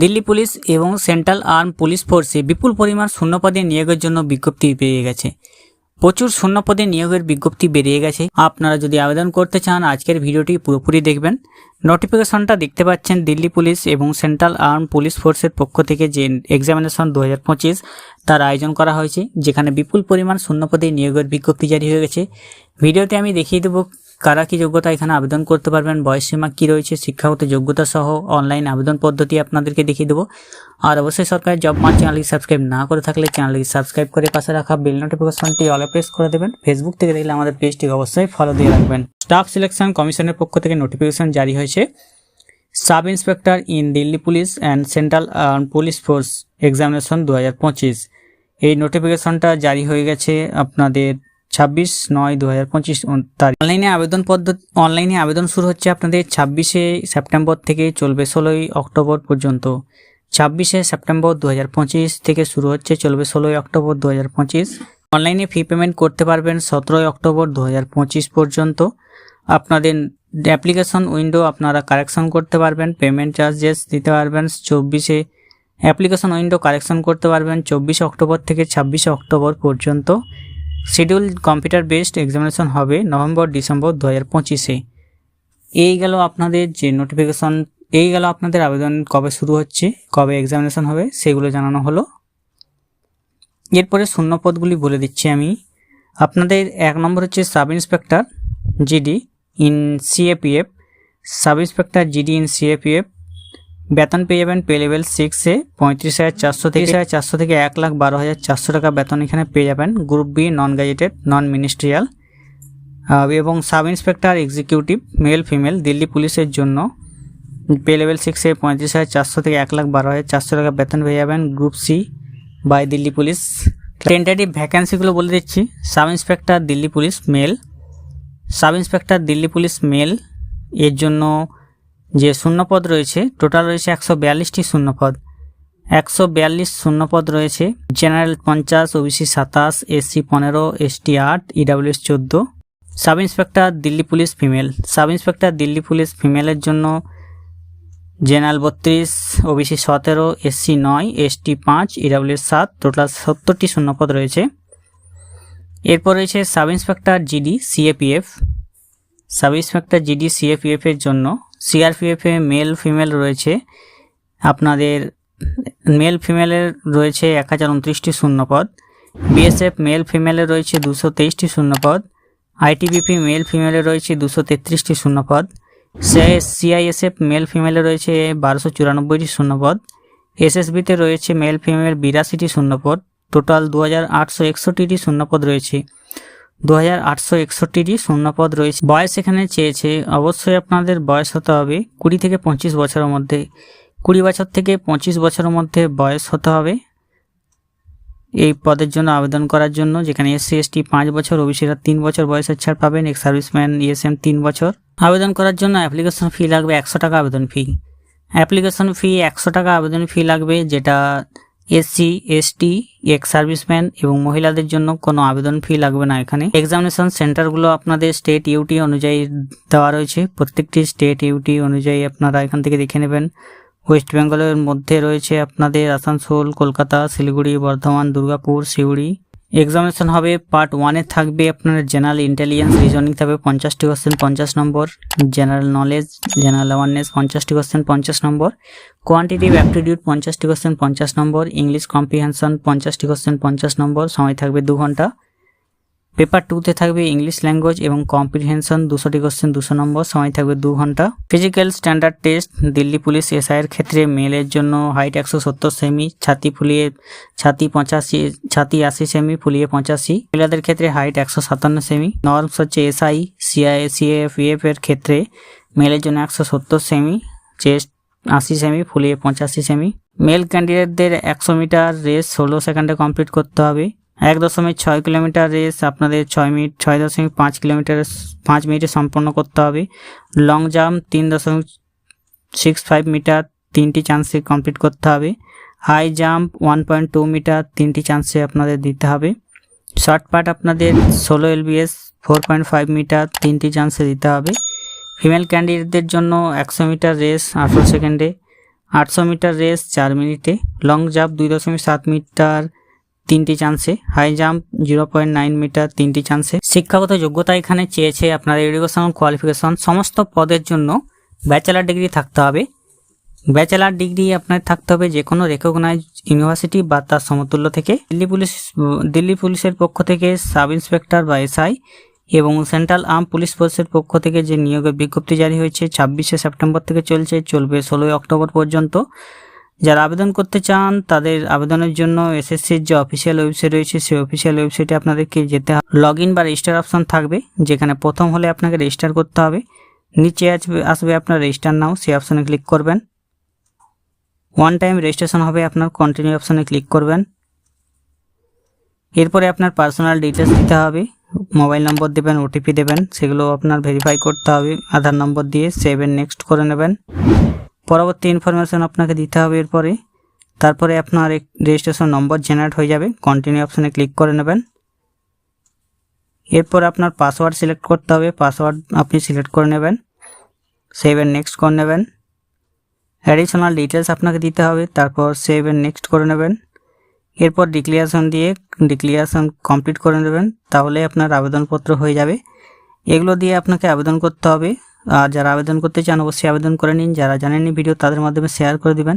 Delhi police এবং central arm police ফোর্সে বিপুল পরিমাণ শূন্যপদে নিয়োগের জন্য বিজ্ঞপ্তি বেরিয়ে গেছে। প্রচুর শূন্যপদে নিয়োগের বিজ্ঞপ্তি বেরিয়ে গেছে। আপনারা যদি আবেদন করতে চান, আজকের ভিডিওটি পুরোপুরি দেখবেন। নোটিফিকেশনটা দেখতে পাচ্ছেন দিল্লি পুলিশ এবং সেন্ট্রাল আর্ম পুলিশ ফোর্সের পক্ষ থেকে যে এক্সামিনেশন দু হাজার পঁচিশ তার আয়োজন করা হয়েছে, যেখানে বিপুল পরিমাণ শূন্যপদে নিয়োগের বিজ্ঞপ্তি জারি হয়ে গেছে। ভিডিওতে আমি দেখিয়ে দেবো কারা কি যোগ্যতা এখানে আবেদন করতে পারবেন বয়সসীমা কী রয়েছে, শিক্ষাগত যোগ্যতা সহ অনলাইন আবেদন পদ্ধতি আপনাদেরকে দেখিয়ে দেবো। আর অবশ্যই সরকারের জব মার্চ চ্যানেলটি সাবস্ক্রাইব না করে থাকলে চ্যানেলটি সাবস্ক্রাইব করে পাশে রাখা বেল নোটিফিকেশনটি অলে প্রেস করে দেবেন। ফেসবুক থেকে দেখলে আমাদের পেজটিকে অবশ্যই ফলো দিয়ে রাখবেন। স্টাফ সিলেকশন কমিশনের পক্ষ থেকে নোটিফিকেশন জারি হয়েছে। Sub inspector in Delhi police and central police force examination দু হাজার পঁচিশ। এই নোটিফিকেশনটা জারি হয়ে গেছে আপনাদের ছাব্বিশ নয়, দু হাজার পঁচিশ তারিখ। অনলাইনে আবেদন পদ্ধতি অনলাইনে আবেদন শুরু হচ্ছে আপনাদের ছাব্বিশে সেপ্টেম্বর থেকে চলবে ষোলোই অক্টোবর পর্যন্ত। ছাব্বিশে সেপ্টেম্বর দু হাজার পঁচিশ থেকে শুরু হচ্ছে চলবে ষোলোই অক্টোবর দু হাজার পঁচিশ। অনলাইনে ফি পেমেন্ট করতে পারবেন সতেরোই অক্টোবর দু হাজার পঁচিশ পর্যন্ত। আপনাদের অ্যাপ্লিকেশন উইন্ডো আপনারা কারেকশন করতে পারবেন পেমেন্ট চার্জেস দিতে পারবেন, চব্বিশে অ্যাপ্লিকেশন উইন্ডো কারেকশন করতে পারবেন, চব্বিশে অক্টোবর থেকে ছাব্বিশে অক্টোবর পর্যন্ত। শিডিউল কম্পিউটার বেসড এক্সামিনেশন হবে নভেম্বর, ডিসেম্বর দু হাজার পঁচিশে। এই গেল আপনাদের যে নোটিফিকেশন এই গেল আপনাদের আবেদন কবে শুরু হচ্ছে, কবে এক্সামিনেশন হবে, সেগুলো জানানো হলো। এরপরে শূন্যপদগুলি বলে দিচ্ছি আমি। আপনাদের এক নম্বর হচ্ছে sub inspector GD in CAPF sub inspector GD in CAPF বেতন পেয়ে যাবেন পে লেভেল সিক্সে পঁয়ত্রিশ হাজার চারশো থেকে হাজার চারশো থেকে এক লাখ বারো হাজার চারশো টাকা বেতন এখানে পেয়ে যাবেন। Group B non gazetted non ministerial এবং sub inspector executive male female Delhi পুলিশের জন্য পে লেভেল সিক্সে পঁয়ত্রিশ হাজার চারশো থেকে এক লাখ বারো হাজার চারশো টাকা বেতন পেয়ে যাবেন। Group C by Delhi police. Tentative ভ্যাকেন্সিগুলো বলে দিচ্ছি। Sub inspector Delhi police male sub inspector Delhi police male এর জন্য যে শূন্যপদ রয়েছে টোটাল রয়েছে একশো বিয়াল্লিশটি শূন্যপদ। একশো বিয়াল্লিশ শূন্যপদ রয়েছে জেনারেল পঞ্চাশ ওবিসি সাতাশ এসসি পনেরো এসটি আট ইডাব্লিউএস চোদ্দ। Sub inspector Delhi police female sub inspector Delhi police ফিমেলের জন্য জেনারেল বত্রিশ ওবিসি সতেরো এসসি নয় এসটি পাঁচ ইডাব্লিউএস সাত টোটাল সত্তরটি শূন্যপদ রয়েছে। এরপর রয়েছে sub inspector GD CAPF sub inspector GD CAPF এর জন্য সিআরপিএফ মেল ফিমেল রয়েছে। আপনাদের মেল ফিমেলের রয়েছে এক হাজার উনত্রিশটি শূন্যপদ। বিএসএফ মেল ফিমেলের রয়েছে দুশো তেইশটি শূন্যপদ। আইটিবিপি মেল ফিমেলে রয়েছে দুশো তেত্রিশটি শূন্যপদ। সিআইএসএফ মেল ফিমেলে রয়েছে বারোশো চুরানব্বইটি শূন্যপদ। এসএসবিতে রয়েছে মেল ফিমেল বিরাশিটি শূন্যপদ। টোটাল দু হাজার আটশো একষট্টিটি শূন্যপদ রয়েছে। দু হাজার আটশো একষট্টিটি শূন্যপদ রয়েছে। বয়স এখানে চেয়েছে, অবশ্যই আপনাদের বয়স হতে হবে কুড়ি থেকে পঁচিশ বছরের মধ্যে। কুড়ি বছর থেকে পঁচিশ বছরের মধ্যে বয়স হতে হবে এই পদের জন্য আবেদন করার জন্য। যেখানে এসসি, এসটি পাঁচ বছর, ওবিসিরা তিন বছর বয়সের ছাড় পাবেন, এক্স সার্ভিসম্যান, ইএসএম তিন বছর। আবেদন করার জন্য অ্যাপ্লিকেশন ফি লাগবে একশো টাকা আবেদন ফি। অ্যাপ্লিকেশন ফি একশো টাকা আবেদন ফি লাগবে, যেটা এসসি এসটি এক্স সার্ভিসম্যান এবং মহিলাদের জন্য কোনো আবেদন ফি লাগবে না এখানে। এক্সামিনেশন সেন্টারগুলো আপনাদের স্টেট ইউটি অনুযায়ী দেওয়া রয়েছে। প্রত্যেকটি স্টেট ইউটি অনুযায়ী আপনারা এখান থেকে দেখে নেবেন। ওয়েস্ট বেঙ্গলের মধ্যে রয়েছে আপনাদের আসানসোল, কলকাতা, শিলিগুড়ি, বর্ধমান, দুর্গাপুর সিউড়ি এক্সামিনেশন হবে পার্ট ওয়ানে থাকবে আপনার জেনারেল ইন্টেলিজেন্স রিজনিং থাকবে পঞ্চাশটি কোশ্চেন পঞ্চাশ number general knowledge general awareness পঞ্চাশটি কোশ্চেন পঞ্চাশ নম্বর কোয়ান্টিটিভ অ্যাপটিটিউড পঞ্চাশটি কোশ্চেন পঞ্চাশ নম্বর ইংলিশ কম্প্রিহেনশন পঞ্চাশটি কোশ্চেন পঞ্চাশ নম্বর, সময় থাকবে দু ঘণ্টা। পেপার টুতে থাকবে ইংলিশ ল্যাঙ্গুয়েজ এবং কম্প্রিহেনশন দুশোটি কোশ্চেন দুশো নম্বর, সময় থাকবে দু ঘণ্টা। Physical standard test Delhi police এসআইয়ের ক্ষেত্রে মেলের জন্য হাইট একশো সত্তর সেমি ছাতি ফুলিয়ে ছাতি পঁচাশি, ছাতি আশি সেমি ফুলিয়ে পঁচাশি। মহিলাদের ক্ষেত্রে হাইট একশো সাতান্ন সেমি নর্মস হচ্ছে এসআই সিআই সিএফ ইএফ এর ক্ষেত্রে মেলের জন্য একশো সত্তর সেমি চেস্ট আশি সেমি ফুলিয়ে পঁচাশি সেমি মেল ক্যান্ডিডেটদের একশো মিটার রেস ষোলো সেকেন্ডে কমপ্লিট করতে হবে। এক দশমিক ছয় কিলোমিটার রেস আপনাদের ছয় মিনিট, ছয় দশমিক পাঁচ কিলোমিটার পাঁচ মিনিটে সম্পন্ন করতে হবে। লং জাম্প তিন দশমিক সিক্স ফাইভ মিটার, তিনটি চান্সে কমপ্লিট করতে হবে। High jump one point two metre, তিনটি চান্সে আপনাদের দিতে হবে। শর্ট পাট আপনাদের ষোলো lbs, four point five metre, তিনটি চান্সে দিতে হবে। ফিমেল ক্যান্ডিডেটদের জন্য একশো মিটার রেস আঠেরো সেকেন্ডে, আটশো মিটার রেস চার মিনিটে। লং জাম্প দুই দশমিক সাত মিটার তিনটি চান্সে high jump zero point nine metre তিনটি চান্সে শিক্ষাগত যোগ্যতা এখানে চেয়েছে আপনার এডুকেশন কোয়ালিফিকেশন সমস্ত পদের জন্য ব্যাচেলার ডিগ্রি থাকতে হবে। ব্যাচেলার ডিগ্রি আপনার থাকতে হবে যে কোনো রেকগনাইজ ইউনিভার্সিটি বা তার সমতুল্য থেকে। দিল্লি পুলিশ, দিল্লি পুলিশের পক্ষ থেকে সাব ইন্সপেক্টর বা এসআই এবং সেন্ট্রাল আর্ম পুলিশ ফোর্সের পক্ষ থেকে যে নিয়োগের বিজ্ঞপ্তি জারি হয়েছে, ছাব্বিশে সেপ্টেম্বর থেকে চলছে, চলবে ষোলোই অক্টোবর পর্যন্ত। যারা আবেদন করতে চান, তাদের আবেদনের জন্য এসএসসির যে অফিসিয়াল ওয়েবসাইট রয়েছে, সেই অফিসিয়াল ওয়েবসাইটে আপনাদেরকে যেতে হবে। লগ ইন বা রেজিস্টার অপশন থাকবে, যেখানে প্রথম হলে আপনাকে রেজিস্টার করতে হবে। নিচে আসবে আসবে আপনার রেজিস্টার নাও, সেই অপশানে ক্লিক করবেন। ওয়ান টাইম রেজিস্ট্রেশন হবে আপনার, কন্টিনিউ অপশানে ক্লিক করবেন। এরপরে আপনার পার্সোনাল ডিটেলস দিতে হবে। মোবাইল নম্বর দেবেন, ওটিপি দেবেন, সেগুলো আপনার ভেরিফাই করতে হবে। আধার নম্বর দিয়ে সেভ এন্ড নেক্সট করে নেবেন। পরবর্তী ইনফরমেশন আপনাকে দিতে হবে এরপরে। তারপরে আপনার এক রেজিস্ট্রেশন নম্বর জেনারেট হয়ে যাবে। কন্টিনিউ অপশানে ক্লিক করে নেবেন। এরপর আপনার পাসওয়ার্ড সিলেক্ট করতে হবে। পাসওয়ার্ড আপনি সিলেক্ট করে নেবেন। সেভ এন্ড নেক্সট করে নেবেন। অ্যাডিশনাল ডিটেলস আপনাকে দিতে হবে। তারপর সেভ এন্ড নেক্সট করে নেবেন। এরপর ডিক্লিয়ারেশন দিয়ে ডিক্লিয়ারেশন কমপ্লিট করে নেবেন। তাহলে আপনার আবেদনপত্র হয়ে যাবে। এগুলো দিয়ে আপনাকে আবেদন করতে হবে। আর যারা আবেদন করতে চান, অবশ্যই আবেদন করে নিন। যারা জানেননি ভিডিও, তাদের মাধ্যমে শেয়ার করে দিবেন।